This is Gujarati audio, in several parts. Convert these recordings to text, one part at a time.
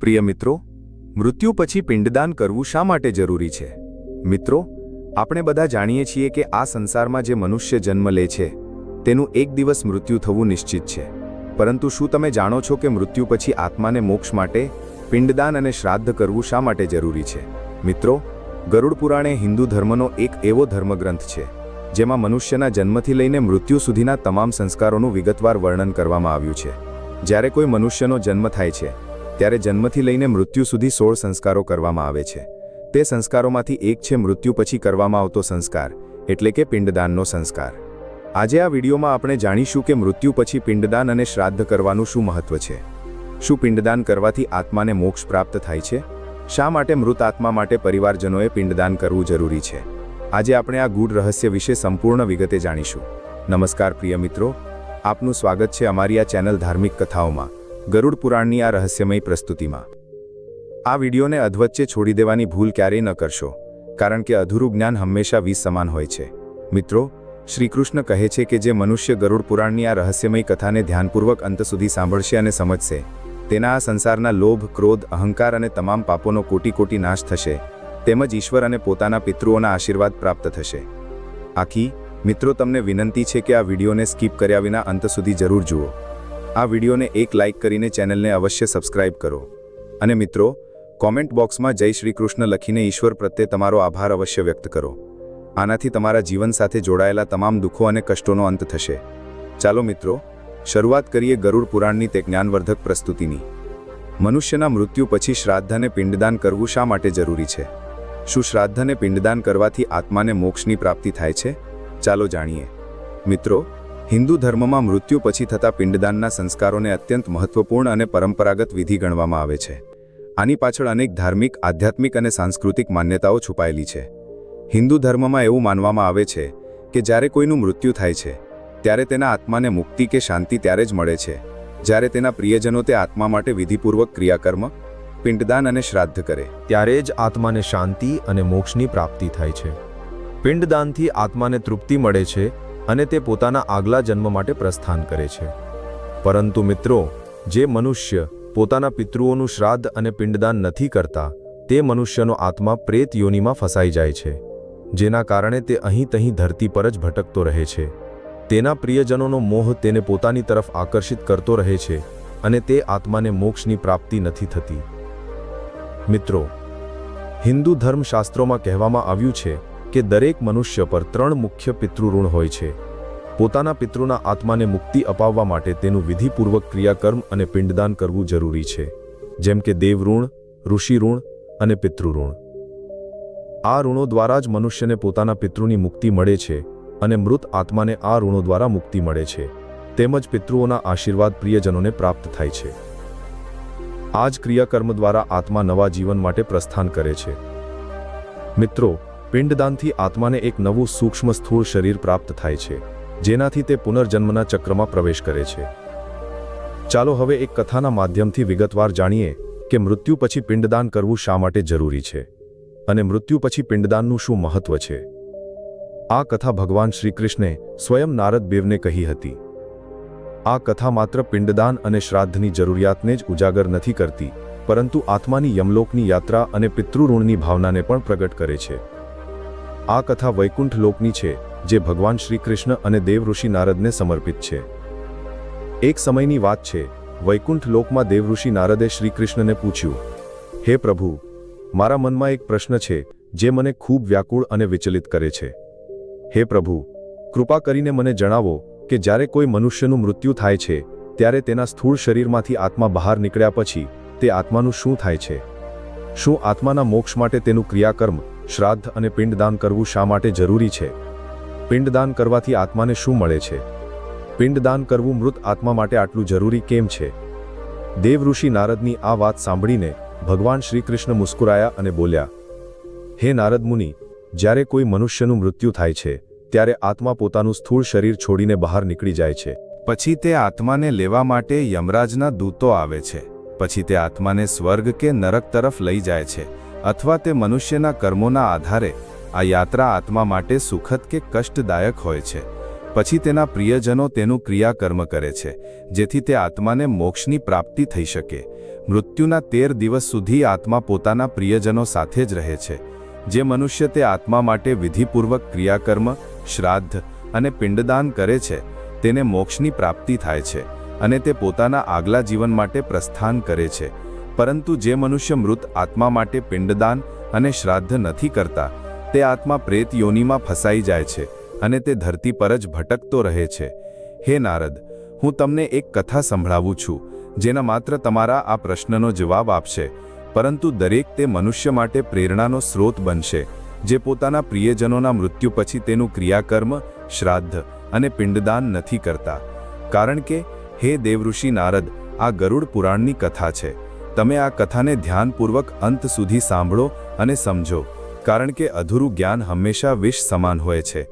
પ્રિય મિત્રો, મૃત્યુ પછી પિંડદાન કરવું શા માટે જરૂરી છે? મિત્રો, આપણે બધા જાણીએ છીએ કે આ સંસારમાં જે મનુષ્ય જન્મ લે છે, તેનું એક દિવસ મૃત્યુ થવું નિશ્ચિત છે. પરંતુ શું તમે જાણો છો કે મૃત્યુ પછી આત્માને મોક્ષ માટે, પિંડદાન અને શ્રાદ્ધ કરવું શા માટે જરૂરી છે? મિત્રો, ગરુડ પુરાણે હિન્દુ ધર્મનો એક એવો ધર્મગ્રંથ છે, જેમાં મનુષ્યના જન્મથી લઈને મૃત્યુ સુધીના તમામ સંસ્કારોનું વિગતવાર વર્ણન કરવામાં આવ્યું છે. જ્યારે કોઈ મનુષ્યનો જન્મ થાય છે ત્યારે જન્મથી લઈને મૃત્યુ સુધી સોળ સંસ્કારો કરવામાં આવે છે. તે સંસ્કારોમાંથી એક છે મૃત્યુ પછી કરવામાં આવતો સંસ્કાર, એટલે કે પિંડદાનનો સંસ્કાર. આજે આ વિડીયોમાં આપણે જાણીશું કે મૃત્યુ પછી પિંડદાન અને શ્રાદ્ધ કરવાનું શું મહત્વ છે. શું પિંડદાન કરવાથી આત્માને મોક્ષ પ્રાપ્ત થાય છે? શા માટે મૃત આત્મા માટે પરિવારજનોએ પિંડદાન કરવું જરૂરી છે? આજે આપણે આ ગૂઢ રહસ્ય વિશે સંપૂર્ણ વિગતે જાણીશું. નમસ્કાર પ્રિય મિત્રો. આપનું સ્વાગત છે અમારી આ ચેનલ ધાર્મિક કથાઓમાં. ગરુડ પુરાણની આ રહસ્યમય પ્રસ્તુતિમાં. આ વિડીયોને અધવચ્ચે છોડી દેવાની ભૂલ ક્યારેય ન કરશો, કારણ કે અધૂરું જ્ઞાન હંમેશા વીસ સમાન હોય છે. મિત્રો, શ્રીકૃષ્ણ કહે છે કે જે મનુષ્ય ગરુડ પુરાણની આ રહસ્યમય કથાને ધ્યાનપૂર્વક અંત સુધી સાંભળશે અને સમજશે, તેના આ સંસારના લોભ, ક્રોધ, અહંકાર અને તમામ પાપોનો કોટી કોટી નાશ થશે, તેમજ ઈશ્વર અને પોતાના પિતૃઓના આશીર્વાદ પ્રાપ્ત થશે. આખી, મિત્રો, તમને વિનંતી છે કે આ વિડીયોને સ્કીપ કર્યા વિના અંત સુધી જરૂર જુઓ. આ વિડીયોને એક લાઇક કરીને ચેનલને અવશ્ય સબસ્ક્રાઇબ કરો. અને મિત્રો, કોમેન્ટ બોક્સમાં જય શ્રી કૃષ્ણ લખીને ઈશ્વર પ્રત્યે તમારો આભાર અવશ્ય વ્યક્ત કરો. આનાથી તમારા જીવન સાથે જોડાયેલા તમામ દુઃખો અને કષ્ટોનો અંત થશે. ચાલો મિત્રો, શરૂઆત કરીએ ગરુડ પુરાણની તે જ્ઞાનવર્ધક પ્રસ્તુતિની. મનુષ્યના મૃત્યુ પછી શ્રાદ્ધ અને પિંડદાન કરવું શા માટે જરૂરી છે? શું શ્રાદ્ધ અને પિંડદાન કરવાથી આત્માને મોક્ષની પ્રાપ્તિ થાય છે? ચાલો જાણીએ. મિત્રો હિન્દુ ધર્મમાં મૃત્યુ પછી થતા પિંડદાનના સંસ્કારોને અત્યંત મહત્વપૂર્ણ અને પરંપરાગત વિધિ ગણવામાં આવે છે. આની પાછળ અનેક ધાર્મિક, આધ્યાત્મિક અને સાંસ્કૃતિક માન્યતાઓ છુપાયેલી છે. હિન્દુ ધર્મમાં એવું માનવામાં આવે છે કે જ્યારે કોઈનું મૃત્યુ થાય છે, ત્યારે તેના આત્માને મુક્તિ કે શાંતિ ત્યારે જ મળે છે. જ્યારે તેના પ્રિયજનો તે આત્મા માટે વિધિપૂર્વક ક્રિયાકર્મ, પિંડદાન અને શ્રાદ્ધ કરે, ત્યારે જ આત્માને શાંતિ અને મોક્ષની પ્રાપ્તિ થાય છે. પિંડદાનથી આત્માને તૃપ્તિ મળે છે અને તે પોતાના આગલા જન્મ માટે પ્રસ્થાન કરે છે. પરંતુ મિત્રો, જે મનુષ્ય પોતાના પિતૃઓનું શ્રાદ્ધ અને પિંડદાન નથી કરતા, તે મનુષ્યનો આત્મા પ્રેત યોનિમાં ફસાઈ જાય છે, જેના કારણે તે અહીં તહીં ધરતી પર જ ભટકતો રહે છે. તેના પ્રિયજનોનો મોહ તેને પોતાની તરફ આકર્ષિત કરતો રહે છે અને તે આત્માને મોક્ષની પ્રાપ્તિ નથી થતી. મિત્રો, હિન્દુ ધર્મશાસ્ત્રોમાં કહેવામાં આવ્યું છે કે દરેક મનુષ્ય પર ત્રણ મુખ્ય પિતૃઋણ હોય છે. પોતાના પિતૃના આત્માને મુક્તિ અપાવવા માટે તેનું વિધિપૂર્વક ક્રિયાકર્મ અને પિંડદાન કરવું જરૂરી છે. જેમ કે દેવઋણ, ઋષિઋણ અને પિતૃઋણ. આ ઋણો દ્વારા જ મનુષ્યને પોતાના પિતૃની મુક્તિ મળે છે અને મૃત આત્માને આ ઋણો દ્વારા મુક્તિ મળે છે. તેમજ પિતૃઓના આશીર્વાદ પ્રિયજનોને પ્રાપ્ત થાય છે. આ જ ક્રિયાકર્મ દ્વારા આત્મા નવા જીવન માટે પ્રસ્થાન કરે છે. મિત્રો પિંડદાનથી આત્માને એક નવું સૂક્ષ્મ સ્થૂળ શરીર પ્રાપ્ત થાય છે, જેનાથી તે પુનર્જન્મના ચક્રમાં પ્રવેશ કરે છે. ચાલો હવે એક કથાના માધ્યમથી વિગતવાર જાણીએ કે મૃત્યુ પછી પિંડદાન કરવું શા માટે જરૂરી છે અને મૃત્યુ પછી પિંડદાનનું શું મહત્વ છે? આ કથા ભગવાન શ્રીકૃષ્ણે સ્વયં નારદ દેવને કહી હતી. આ કથા માત્ર પિંડદાન અને શ્રાદ્ધની જરૂરિયાતને જ ઉજાગર નથી કરતી, પરંતુ આત્માની યમલોકની યાત્રા અને પિતૃઋણની ભાવનાને પણ પ્રગટ કરે છે. આ કથા વૈકુંઠ લોકની છે, જે ભગવાન શ્રીકૃષ્ણ અને દેવઋષિ નારદને સમર્પિત છે. એક સમયની વાત છે, વૈકુંઠ લોકમાં દેવઋષિ નારદે શ્રીકૃષ્ણને પૂછ્યું, હે પ્રભુ, મારા મનમાં એક પ્રશ્ન છે, જે મને ખૂબ વ્યાકુળ અને વિચલિત કરે છે. હે પ્રભુ, કૃપા કરીને મને જણાવો કે જ્યારે કોઈ મનુષ્યનું મૃત્યુ થાય છે, ત્યારે તેના સ્થૂળ શરીરમાંથી આત્મા બહાર નીકળ્યા પછી, તે આત્માનું શું થાય છે? શું આત્માના મોક્ષ માટે તેનું ક્રિયાકર્મ શ્રાદ્ધ અને પિંડદાન કરવું શા માટે જરૂરી છે? પિંડદાન કરવાથી આત્માને શું મળે છે? પિંડદાન કરવું મૃત આત્મા માટે આટલું જરૂરી કેમ છે? દેવઋષિ નારદની આ વાત સાંભળીને ભગવાન શ્રી કૃષ્ણ મુસ્કુરાયા અને બોલ્યા, હે નારદ મુનિ, જ્યારે કોઈ મનુષ્યનું મૃત્યુ થાય છે, ત્યારે આત્મા પોતાનું સ્થૂળ શરીર છોડીને બહાર નીકળી જાય છે. પછી તે આત્માને લેવા માટે યમરાજના દૂતો આવે છે. પછી તે આત્માને સ્વર્ગ કે નરક તરફ લઈ જાય છે. અથવા તે મનુષ્યના કર્મોના આધારે આ યાત્રા આત્મા માટે સુખદ કે કષ્ટદાયક હોય છે. પછી તેના પ્રિયજનો તેનું ક્રિયાકર્મ કરે છે, જેથી તે આત્માને મોક્ષની પ્રાપ્તિ થઈ શકે. મૃત્યુના તેર દિવસ સુધી આત્મા પોતાના પ્રિયજનો સાથે જ રહે છે, જે મનુષ્ય તે આત્મા માટે વિધિપૂર્વક ક્રિયાકર્મ, શ્રાદ્ધ અને પિંડદાન કરે છે, તેને મોક્ષની પ્રાપ્તિ થાય છે અને તે પોતાના આગલા જીવન માટે પ્રસ્થાન કરે છે. પરંતુ જે મનુષ્ય મૃત આત્મા માટે પિંડદાન અને શ્રાદ્ધ નથી કરતા, તે આત્મા પ્રેત યોનિમાં ફસાઈ જાય છે અને તે ધરતી પર જ ભટકતો રહે છે. હે નારદ, હું તમને એક કથા સંભળાવું છું, જેના માત્ર તમારા આ પ્રશ્નનો જવાબ આપશે, પરંતુ દરેક તે મનુષ્ય માટે પ્રેરણાનો સ્રોત બનશે, જે પોતાના પ્રિયજનોના મૃત્યુ પછી તેનું ક્રિયાકર્મ, શ્રાદ્ધ અને પિંડદાન નથી કરતા. કારણ કે, હે દેવઋષિ નારદ, આ ગરુડ પુરાણની કથા છે. તમે આ કથાને ધ્યાનપૂર્વક અંત સુધી સાંભળો અને સમજો, કારણ કે અધૂરું જ્ઞાન હંમેશા વિષ સમાન હોય છે.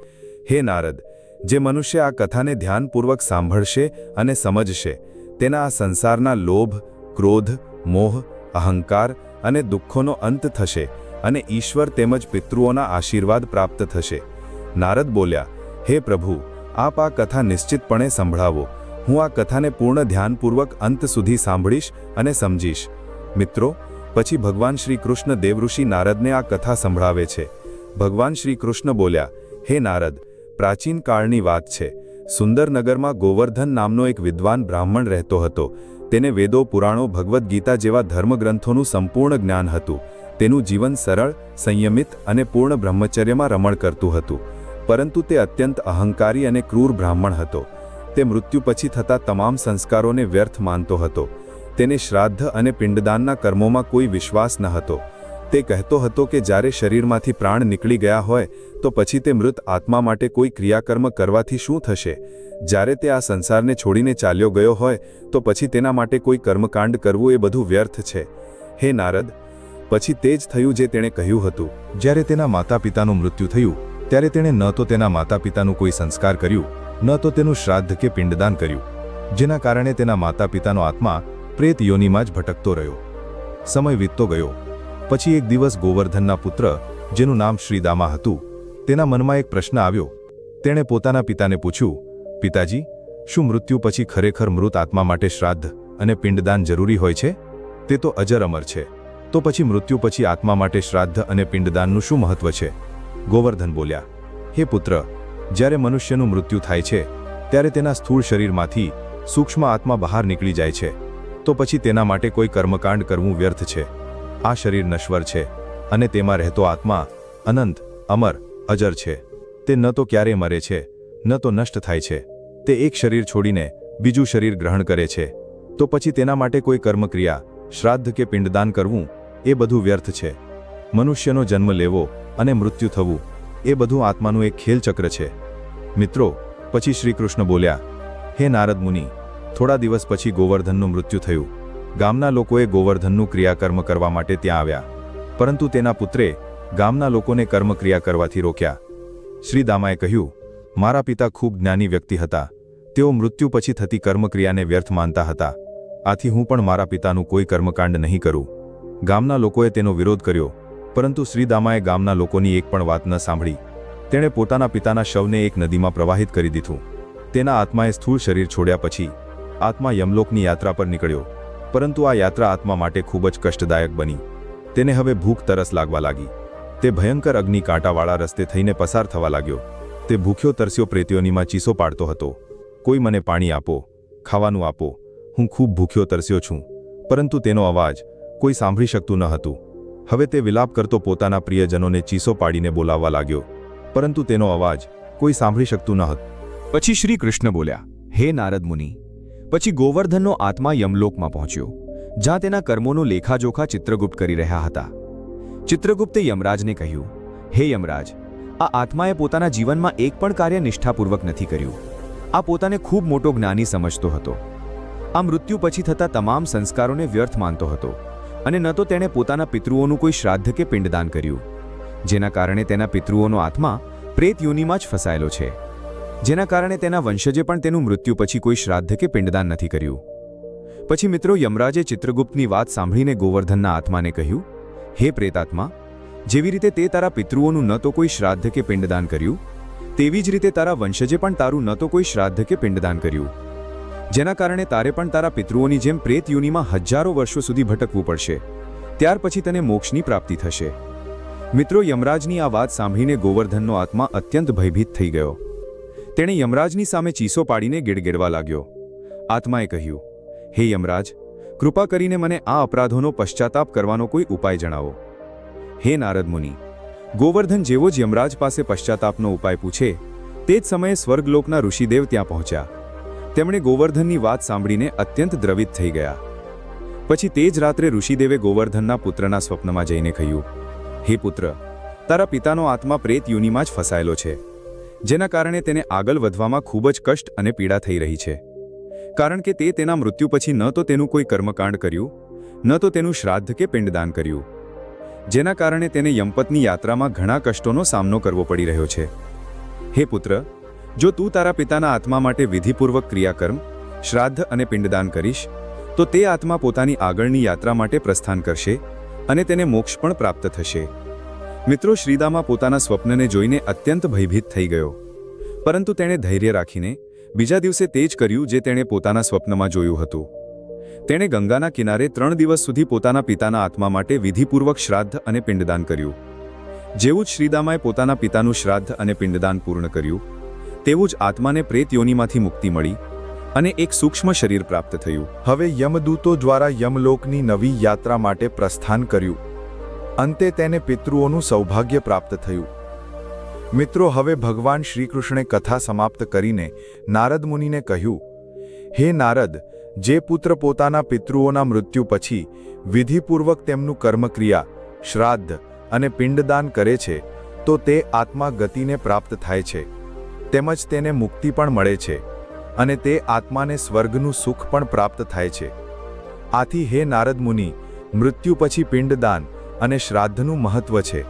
હે નારદ, જે મનુષ્ય આ કથાને ધ્યાનપૂર્વક સાંભળશે અને સમજશે, તેના આ સંસારના લોભ, ક્રોધ, મોહ, અહંકાર અને દુઃખોનો અંત થશે અને ઈશ્વર તેમજ પિતૃઓના આશીર્વાદ પ્રાપ્ત થશે. નારદ બોલ્યા, હે પ્રભુ, આપ આ કથા નિશ્ચિતપણે સંભળાવો હું આ કથાને પૂર્ણ ધ્યાનપૂર્વક અંત સુધી સાંભળીશ અને સમજીશ. મિત્રો, પછી ભગવાન શ્રી કૃષ્ણ દેવઋષિ નારદને આ કથા સંભળાવે છે. ભગવાન શ્રી કૃષ્ણ બોલ્યા, હે નારદ, પ્રાચીન કાળની વાત છે. સુંદરનગરમાં ગોવર્ધન નામનો એક વિદ્વાન બ્રાહ્મણ રહેતો હતો. તેને વેદો, પુરાણો, ભગવદ્ ગીતા જેવા ધર્મગ્રંથોનું સંપૂર્ણ જ્ઞાન હતું. તેનું જીવન સરળ, સંયમિત અને પૂર્ણ બ્રહ્મચર્યમાં રમણ કરતું હતું. પરંતુ તે અત્યંત અહંકારી અને ક્રૂર બ્રાહ્મણ હતો. તે મૃત્યુ પછી થતા તમામ સંસ્કારોને વ્યર્થ માનતો હતો. તેને શ્રાદ્ધ અને પિંડદાનના કર્મોમાં કોઈ વિશ્વાસ ન હતો. તે કહેતો હતો કે જ્યારે શરીરમાંથી પ્રાણ નીકળી ગયા હોય, તો પછી તે મૃત આત્મા માટે કોઈ ક્રિયાકર્મ કરવાથી શું થશે? જ્યારે તે આ સંસારને છોડીને ચાલ્યો ગયો હોય, તો પછી તેના માટે કોઈ કર્મકાંડ કરવું એ બધું વ્યર્થ છે. હે નારદ! પછી તે જ થયું જે તેણે કહ્યું હતું. જ્યારે તેના માતા પિતાનું મૃત્યુ થયું, ત્યારે તેણે ન તો તેના માતા પિતાનું કોઈ સંસ્કાર કર્યું ન તો તેનું શ્રાદ્ધ કે પિંડદાન કર્યું, જેના કારણે તેના માતા પિતાનો આત્મા પ્રેત યોનિમાં જ ભટકતો રહ્યો. સમય વીતતો ગયો. પછી એક દિવસ ગોવર્ધનના પુત્ર, જેનું નામ શ્રીદામા હતું, તેના મનમાં એક પ્રશ્ન આવ્યો. તેણે પોતાના પિતાને પૂછ્યું, પિતાજી, શું મૃત્યુ પછી ખરેખર મૃત આત્મા માટે શ્રાદ્ધ અને પિંડદાન જરૂરી હોય છે? તે તો અજર અમર છે. તો પછી મૃત્યુ પછી આત્મા માટે શ્રાદ્ધ અને પિંડદાનનું શું મહત્વ છે? ગોવર્ધન બોલ્યા, હે પુત્ર જ્યારે મનુષ્યનું મૃત્યુ થાય છે, ત્યારે તેના સ્થૂળ શરીરમાંથી સૂક્ષ્મ આત્મા બહાર નીકળી જાય છે. તો પછી તેના માટે કોઈ કર્મકાંડ કરવું વ્યર્થ છે. આ શરીર નશ્વર છે અને તેમાં રહેતો આત્મા અનંત, અમર, અજર છે. તે ન તો ક્યારે મરે છે, ન તો નષ્ટ થાય છે. તે એક શરીર છોડીને બીજું શરીર ગ્રહણ કરે છે. તો પછી તેના માટે કોઈ કર્મક્રિયા, શ્રાદ્ધ કે પિંડદાન કરવું, એ બધું વ્યર્થ છે. મનુષ્યનો જન્મ લેવો અને મૃત્યુ થવું એ બધું આત્માનું એક ખેલચક્ર છે. મિત્રો, પછી શ્રીકૃષ્ણ બોલ્યા, હે નારદ મુનિ, થોડા દિવસ પછી ગોવર્ધનનું મૃત્યુ થયું. ગામના લોકોએ ગોવર્ધનનું ક્રિયાકર્મ કરવા માટે ત્યાં આવ્યા. પરંતુ તેના પુત્રે ગામના લોકોને કર્મક્રિયા કરવાથી રોક્યા. શ્રી દામાએ કહ્યું, મારા પિતા ખૂબ જ્ઞાની વ્યક્તિ હતા. તેઓ મૃત્યુ પછી થતી કર્મક્રિયાને વ્યર્થ માનતા હતા. આથી હું પણ મારા પિતાનું કોઈ કર્મકાંડ નહીં કરું. ગામના લોકોએ તેનો વિરોધ કર્યો. પરંતુ શ્રીદામાએ ગામના લોકોની એક પણ વાત ન સાંભળી. તેણે પોતાના પિતાના શવને એક નદીમાં પ્રવાહિત કરી દીધું. તેના આત્માએ સ્થૂળ શરીર છોડ્યા પછી, આત્મા યમલોકની યાત્રા પર નીકળ્યો. પરંતુ આ યાત્રા આત્મા માટે ખૂબ જ કષ્ટદાયક બની. તેને હવે ભૂખ તરસ લાગવા લાગી. તે ભયંકર અગ્નિ કાંટાવાળા રસ્તે થઈને પસાર થવા લાગ્યો. તે ભૂખ્યો તરસ્યો પ્રેતીઓનીમાં ચીસો પાડતો હતો. કોઈ મને પાણી આપો, ખાવાનું આપો. હું ખૂબ ભૂખ્યો તરસ્યો છું. પરંતુ તેનો અવાજ કોઈ સાંભળી શકતું ન હતું. હવે તે વિલાપ કરતો પોતાના પ્રિયજનોને ચીસો પાડીને બોલાવવા લાગ્યો. પરંતુ તેનો અવાજ કોઈ સાંભળી શકતું ન હતું. પછી શ્રી કૃષ્ણ બોલ્યા, હે નારદ મુનિ. પછી ગોવર્ધનનો આત્મા યમલોકમાં પહોંચ્યો, જ્યાં તેના કર્મોનો લેખાજોખા ચિત્રગુપ્ત કરી રહ્યા હતા. ચિત્રગુપ્તે યમરાજને કહ્યું, હે યમરાજ, આ આત્માએ પોતાના જીવનમાં એક પણ કાર્ય નિષ્ઠાપૂર્વક નથી કર્યું. આ પોતાને ખૂબ મોટો જ્ઞાની સમજતો હતો. આ મૃત્યુ પછી થતા તમામ સંસ્કારોને વ્યર્થ માનતો હતો. અને ન તો તેણે પોતાના પિતૃઓનું કોઈ શ્રાદ્ધ કે પિંડદાન કર્યું, જેના કારણે તેના પિતૃઓનો આત્મા પ્રેત યોનિમાં જ ફસાયેલો છે, જેના કારણે તેના વંશજે પણ તેનું મૃત્યુ પછી કોઈ શ્રાદ્ધ કે પિંડદાન નથી કર્યું. પછી મિત્રો યમરાજે ચિત્રગુપ્તની વાત સાંભળીને ગોવર્ધનના આત્માને કહ્યું, હે પ્રેતાત્મા, જેવી રીતે તે તારા પિતૃઓનું ન તો કોઈ શ્રાદ્ધ કે પિંડદાન કર્યું, તેવી જ રીતે તારા વંશજે પણ તારું ન તો કોઈ શ્રાદ્ધ કે પિંડદાન કર્યું. જેના કારણે તારે પણ તારા પિતૃઓની જેમ પ્રેત યુનિમાં હજારો વર્ષો સુધી ભટકવું પડશે. ત્યાર પછી તને મોક્ષની પ્રાપ્તિ થશે. મિત્રો, યમરાજની આ વાત સાંભળીને ગોવર્ધનનો આત્મા અત્યંત ભયભીત થઈ ગયો. તેણે યમરાજની સામે ચીસો પાડીને ગીડગીડવા લાગ્યો. આત્માએ કહ્યું, હે યમરાજ, કૃપા કરીને મને આ અપરાધોનો પશ્ચાતાપ કરવાનો કોઈ ઉપાય જણાવો. હે નારદ મુનિ, ગોવર્ધન જેવો જ યમરાજ પાસે પશ્ચાતાપનો ઉપાય પૂછે, તે જ સમયે સ્વર્ગલોકના ઋષિદેવ ત્યાં પહોંચ્યા. તેમણે ગોવર્ધનની વાત સાંભળીને અત્યંત દ્રવિત થઈ ગયા. પછી તે જ રાત્રે ઋષિદેવે ગોવર્ધનના પુત્રના સ્વપ્નમાં જઈને કહ્યું, હે પુત્ર, તારા પિતાનો આત્મા પ્રેત યુનિમાં જ ફસાયેલો છે, જેના કારણે તેને આગળ વધવામાં ખૂબ જ કષ્ટ અને પીડા થઈ રહી છે. કારણ કે તે તેના મૃત્યુ પછી ન તો તેનું કોઈ કર્મકાંડ કર્યું, ન તો તેનું શ્રાદ્ધ કે પિંડદાન કર્યું, જેના કારણે તેને યમપતની યાત્રામાં ઘણા કષ્ટોનો સામનો કરવો પડી રહ્યો છે. હે પુત્ર જો તું તારા પિતાના આત્મા માટે વિધિપૂર્વક ક્રિયાકર્મ, શ્રાદ્ધ અને પિંડદાન કરીશ, તો તે આત્મા પોતાની આગળની યાત્રા માટે પ્રસ્થાન કરશે અને તેને મોક્ષ પણ પ્રાપ્ત થશે. મિત્રો, શ્રીદામા પોતાના સ્વપ્નને જોઈને અત્યંત ભયભીત થઈ ગયો. પરંતુ તેણે ધૈર્ય રાખીને બીજા દિવસે તે જ કર્યું જે તેણે પોતાના સ્વપ્નમાં જોયું હતું. તેણે ગંગાના કિનારે ત્રણ દિવસ સુધી પોતાના પિતાના આત્મા માટે વિધિપૂર્વક શ્રાદ્ધ અને પિંડદાન કર્યું. જેવું જ શ્રીદામાએ પોતાના પિતાનું શ્રાદ્ધ અને પિંડદાન પૂર્ણ કર્યું તેવું જ આત્માને પ્રેત યોનિમાંથી મુક્તિ મળી અને એક સૂક્ષ્મ શરીર પ્રાપ્ત થયું. હવે યમદૂતો દ્વારા યમલોકની નવી યાત્રા માટે પ્રસ્થાન કર્યું. અંતે તેને પિતૃઓનું સૌભાગ્ય પ્રાપ્ત થયું. મિત્રો, હવે ભગવાન શ્રીકૃષ્ણે કથા સમાપ્ત કરીને નારદ મુનિને કહ્યું, હે નારદ, જે પુત્ર પોતાના પિતૃઓના મૃત્યુ પછી વિધિપૂર્વક તેમનું કર્મક્રિયા, શ્રાદ્ધ અને પિંડદાન કરે છે, તો તે આત્મા ગતિને પ્રાપ્ત થાય છે. તેમજ તેને મુક્તિ પણ મળે છે અને તે આત્માને સ્વર્ગનું સુખ પણ પ્રાપ્ત થાય છે. આથી હે નારદ મુનિ, મૃત્યુ પછી પિંડદાન અને શ્રાદ્ધનું મહત્વ છે.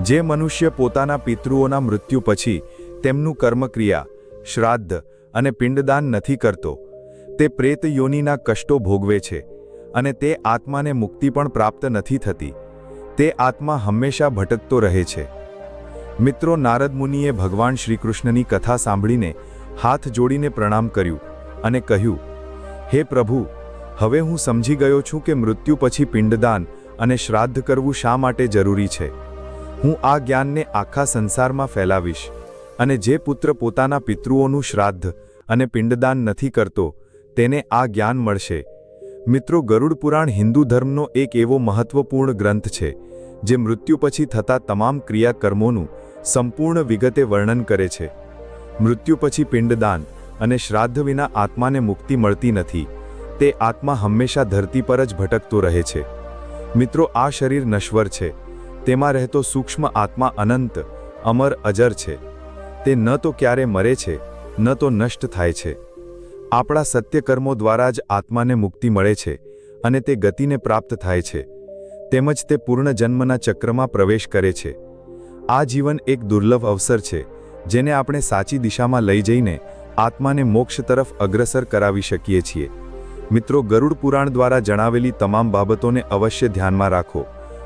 જે મનુષ્ય પોતાના પિતૃઓના મૃત્યુ પછી તેમનું કર્મક્રિયા, શ્રાદ્ધ અને પિંડદાન નથી કરતો, તે પ્રેત યોનિના કષ્ટો ભોગવે છે અને તે આત્માને મુક્તિ પણ પ્રાપ્ત નથી થતી. તે આત્મા હંમેશા ભટકતો રહે છે. મિત્રો નારદ મુનિએ ભગવાન શ્રીકૃષ્ણની કથા સાંભળીને હાથ જોડીને પ્રણામ કર્યું અને કહ્યું, હે પ્રભુ, હવે હું સમજી ગયો છું કે મૃત્યુ પછી પિંડદાન અને શ્રાદ્ધ કરવું શા માટે જરૂરી છે. હું આ જ્ઞાનને આખા સંસારમાં ફેલાવીશ અને જે પુત્ર પોતાના પિતૃઓનું શ્રાદ્ધ અને પિંડદાન નથી કરતો, તેને આ જ્ઞાન મળશે. મિત્રો, ગરુડ પુરાણ હિન્દુ ધર્મનો એક એવો મહત્વપૂર્ણ ગ્રંથ છે, જે મૃત્યુ પછી થતા તમામ ક્રિયાકર્મોનું સંપૂર્ણ વિગતે વર્ણન કરે છે. મૃત્યુ પછી પિંડદાન અને શ્રાદ્ધ વિના આત્માને મુક્તિ મળતી નથી. તે આત્મા હંમેશા ધરતી પર જ ભટકતો રહે છે. મિત્રો, આ શરીર નશ્વર છે. તેમાં રહેતો સૂક્ષ્મ આત્મા અનંત, અમર, અજર છે. તે ન તો ક્યારે મરે છે, ન તો નષ્ટ થાય છે. આપણા સત્યકર્મો દ્વારા જ આત્માને મુક્તિ મળે છે અને તે ગતિને પ્રાપ્ત થાય છે. તેમજ તે પૂર્ણ જન્મના ચક્રમાં પ્રવેશ કરે છે. આ જીવન એક દુર્લભ અવસર છે, જેને આપણે સાચી દિશામાં લઈ જઈને આત્માને મોક્ષ તરફ અગ્રસર કરાવી શકીએ છીએ. મિત્રો, ગરુડ પુરાણ દ્વારા જણાવેલી તમામ બાબતોને અવશ્ય ધ્યાનમાં રાખો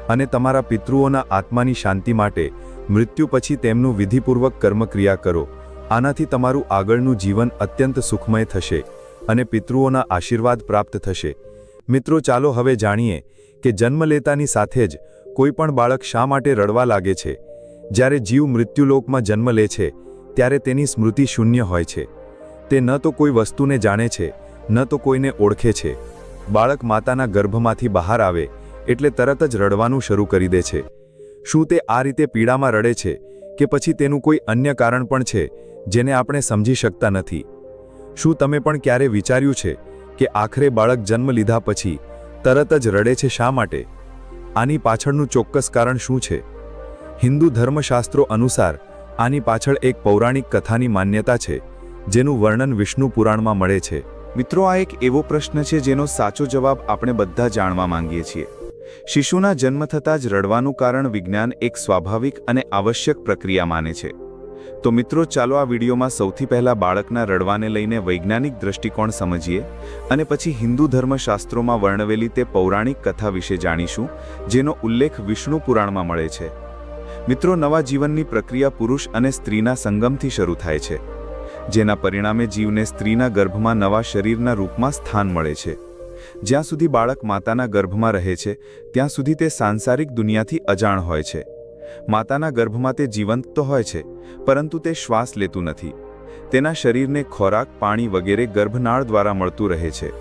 અને તમારા પિતૃઓના આત્માની શાંતિ માટે મૃત્યુ પછી તેમનું વિધિપૂર્વક કર્મક્રિયા કરો. આનાથી તમારું આગળનું જીવન અત્યંત સુખમય થશે અને પિતૃઓના આશીર્વાદ પ્રાપ્ત થશે. મિત્રો, ચાલો હવે જાણીએ કે જન્મ લેતાની સાથે જ કોઈ પણ બાળક શા માટે રડવા લાગે છે? જ્યારે જીવ મૃત્યુલોકમાં જન્મ લે છે, ત્યારે તેની સ્મૃતિ શૂન્ય હોય છે. તે ન તો કોઈ વસ્તુને જાણે છે, ન તો કોઈને ઓળખે છે. બાળક માતાના ગર્ભમાંથી બહાર આવે, એટલે તરત જ રડવાનું શરૂ કરી દે છે. શું તે આ રીતે પીડામાં રડે છે, કે પછી તેનું કોઈ અન્ય કારણ પણ છે, જેને આપણે સમજી શકતા નથી? શું તમે પણ ક્યારે વિચાર્યું છે, કે આખરે બાળક જન્મ લીધા પછી તરત જ રડે છે શા માટે? આની પાછળનું ચોક્કસ કારણ શું છે? હિન્દુ ધર્મશાસ્ત્રો અનુસાર, આની પાછળ એક પૌરાણિક કથાની માન્યતા છે, જેનું વર્ણન વિષ્ણુ પુરાણમાં મળે છે. મિત્રો, આ એક એવો પ્રશ્ન છે જેનો સાચો જવાબ આપણે બધા જાણવા માંગીએ છીએ. શિશુના જન્મ થતાં જ રડવાનું કારણ વિજ્ઞાન એક સ્વાભાવિક અને આવશ્યક પ્રક્રિયા માને છે. તો મિત્રો, ચાલો આ વિડીયોમાં સૌથી પહેલા બાળકના રડવાને લઈને વૈજ્ઞાનિક દ્રષ્ટિકોણ સમજીએ અને પછી હિન્દુ ધર્મશાસ્ત્રોમાં વર્ણવેલી તે પૌરાણિક કથા વિશે જાણીશું, જેનો ઉલ્લેખ વિષ્ણુ પુરાણમાં મળે છે. મિત્રો, નવા જીવનની પ્રક્રિયા પુરુષ અને સ્ત્રીના સંગમથી શરૂ થાય છે, જેના પરિણામે જીવને સ્ત્રીના ગર્ભમાં નવા શરીરના રૂપમાં સ્થાન મળે છે. જ્યાં સુધી બાળક માતાના ગર્ભમાં રહે છે, ત્યાં સુધી તે સાંસારિક દુનિયાથી અજાણ હોય છે. માતાના ગર્ભમાં તે જીવંત તો હોય છે, પરંતુ તે શ્વાસ લેતું નથી. તેના શરીરને ખોરાક, પાણી વગેરે ગર્ભનાળ દ્વારા મળતું રહે છે.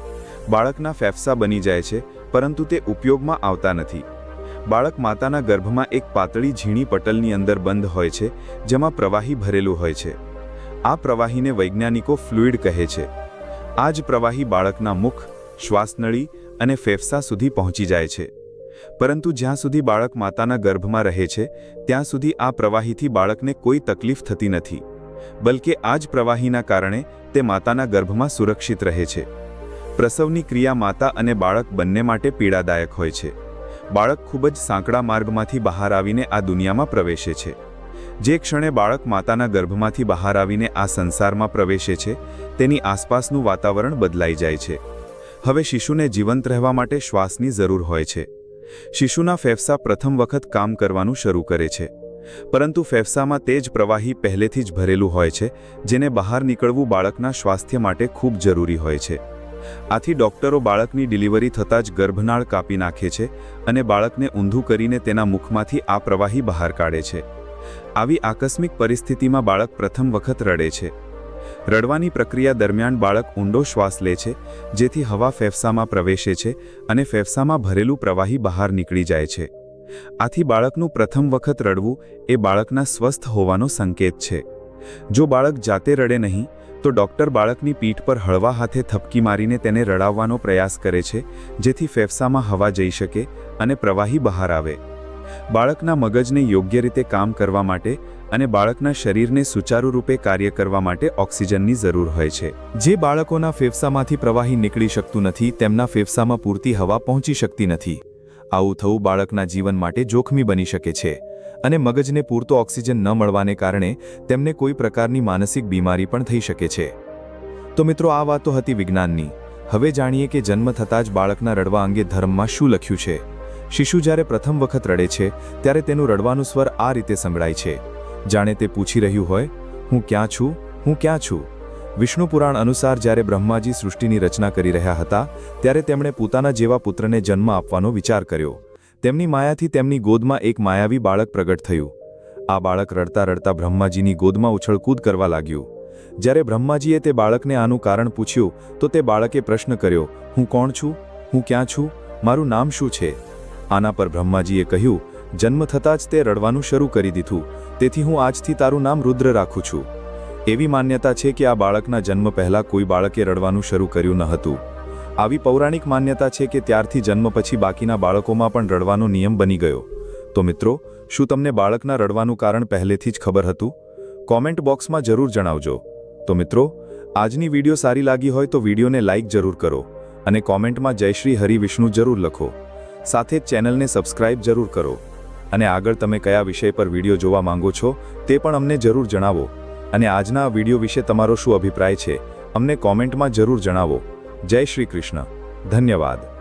બાળકના ફેફસા બની જાય છે, પરંતુ તે ઉપયોગમાં આવતા નથી. બાળક માતાના ગર્ભમાં એક પાતળી ઝીણી પટલની અંદર બંધ હોય છે, જેમાં પ્રવાહી ભરેલું હોય છે. આ પ્રવાહીને વૈજ્ઞાનિકો ફ્લુઇડ કહે છે. આ જ પ્રવાહી બાળકના મુખ, શ્વાસનળી અને ફેફસા સુધી પહોંચી જાય છે. પરંતુ જ્યાં સુધી બાળક માતાના ગર્ભમાં રહે છે, ત્યાં સુધી આ પ્રવાહીથી બાળકને કોઈ તકલીફ થતી નથી. બલકે આ જ પ્રવાહીના કારણે તે માતાના ગર્ભમાં સુરક્ષિત રહે છે. પ્રસવની ક્રિયા માતા અને બાળક બંને માટે પીડાદાયક હોય છે. બાળક ખૂબ જ સાંકડા માર્ગમાંથી બહાર આવીને આ દુનિયામાં પ્રવેશે છે. જે ક્ષણે બાળક માતાના ગર્ભમાંથી બહાર આવીને આ સંસારમાં પ્રવેશે છે, તેની આસપાસનું વાતાવરણ બદલાઈ જાય છે. હવે શિશુને જીવંત રહેવા માટે શ્વાસની જરૂર હોય છે. શિશુના ફેફસા પ્રથમ વખત કામ કરવાનું શરૂ કરે છે. પરંતુ ફેફસામાં તે જ પ્રવાહી પહેલેથી જ ભરેલું હોય છે, જેને બહાર નીકળવું બાળકના સ્વાસ્થ્ય માટે ખૂબ જરૂરી હોય છે. આથી ડોક્ટરો બાળકની ડિલિવરી થતાં જ ગર્ભનાળ કાપી નાખે છે અને બાળકને ઊંધું કરીને તેના મુખમાંથી આ પ્રવાહી બહાર કાઢે છે. આવી આકસ્મિક પરિસ્થિતિમાં બાળક પ્રથમ વખત રડે છે. રડવાની પ્રક્રિયા દરમિયાન બાળક ઊંડો શ્વાસ લે છે, જેથી હવા ફેફસામાં પ્રવેશે છે અને ફેફસામાં ભરેલું પ્રવાહી બહાર નીકળી જાય છે. આથી બાળકનું પ્રથમ વખત રડવું એ બાળકના સ્વસ્થ હોવાનો સંકેત છે. જો બાળક જાતે રડે નહીં તો ડૉક્ટર બાળકની પીઠ પર હળવા હાથે થપકી મારીને તેને રડાવવાનો પ્રયાસ કરે છે, જેથી ફેફસામાં હવા જઈ શકે અને પ્રવાહી બહાર આવે. બાળકના મગજને યોગ્ય રીતે કામ કરવા માટે અને બાળકના શરીરને સુચારુ રૂપે કાર્ય કરવા માટે ઓક્સિજનની જરૂર હોય છે. જે બાળકોના ફેફસામાંથી પ્રવાહી નીકળી શકતું નથી, તેમના ફેફસામાં પૂરતી હવા પહોંચી શકતી નથી. આવું થવું બાળકના જીવન માટે જોખમી બની શકે છે. અને મગજને પૂરતો ઓક્સિજન ન મળવાને કારણે તેમને કોઈ પ્રકારની માનસિક બીમારી પણ થઈ શકે છે. તો મિત્રો, આ વાતો હતી વિજ્ઞાનની. હવે જાણીએ કે જન્મ થતાં જ બાળકના રડવા અંગે ધર્મમાં શું લખ્યું છે. શિશુ જ્યારે પ્રથમ વખત રડે છે, ત્યારે તેનું રડવાનું સ્વર આ રીતે સંભળાય છે. જાણે તે પૂછી રહ્યું હોય, હું ક્યાં છું? હું ક્યાં છું? વિષ્ણુ પુરાણ અનુસાર જ્યારે બ્રહ્માજી સૃષ્ટિની રચના કરી રહ્યા હતા, ત્યારે તેમણે પોતાના જેવા પુત્રને જન્મ આપવાનો વિચાર કર્યો. તેમની માયાથી તેમની ગોદમાં એક માયાવી બાળક પ્રગટ થયું. આ બાળક રડતા રડતા બ્રહ્માજીની ગોદમાં ઉછળકૂદ કરવા લાગ્યું. જ્યારે બ્રહ્માજીએ તે બાળકને આનું કારણ પૂછ્યું, તો તે બાળકે પ્રશ્ન કર્યો, હું કોણ છું? હું ક્યાં છું? મારું નામ શું છે? આના પર બ્રહ્માજીએ કહ્યું, જન્મ થતાં જ તે રડવાનું શરૂ કરી દીધું. તેથી હું આજથી તારું નામ રુદ્ર રાખું છું. એવી માન્યતા છે કે આ બાળકના જન્મ પહેલાં કોઈ બાળકે રડવાનું શરૂ કર્યું ન હતું. આવી પૌરાણિક માન્યતા છે કે ત્યારથી જન્મ પછી બાકીના બાળકોમાં પણ રડવાનો નિયમ બની ગયો. તો મિત્રો, શું તમને બાળકના રડવાનું કારણ પહેલેથી જ ખબર હતું? કોમેન્ટ બોક્સમાં જરૂર જણાવજો. તો મિત્રો, આજની વીડિયો સારી લાગી હોય તો વિડીયોને લાઇક જરૂર કરો અને કોમેન્ટમાં જય શ્રી હરિ વિષ્ણુ જરૂર લખો. સાથે ચેનલને સબસ્ક્રાઇબ જરૂર કરો અને આગળ તમે કયા વિષય પર વીડિયો જોવા માંગો છો તે પણ અમને જરૂર જણાવો. અને આજના આ વીડિયો વિશે તમારો શું અભિપ્રાય છે, અમને કોમેન્ટમાં જરૂર જણાવો. જય શ્રી કૃષ્ણ. ધન્યવાદ.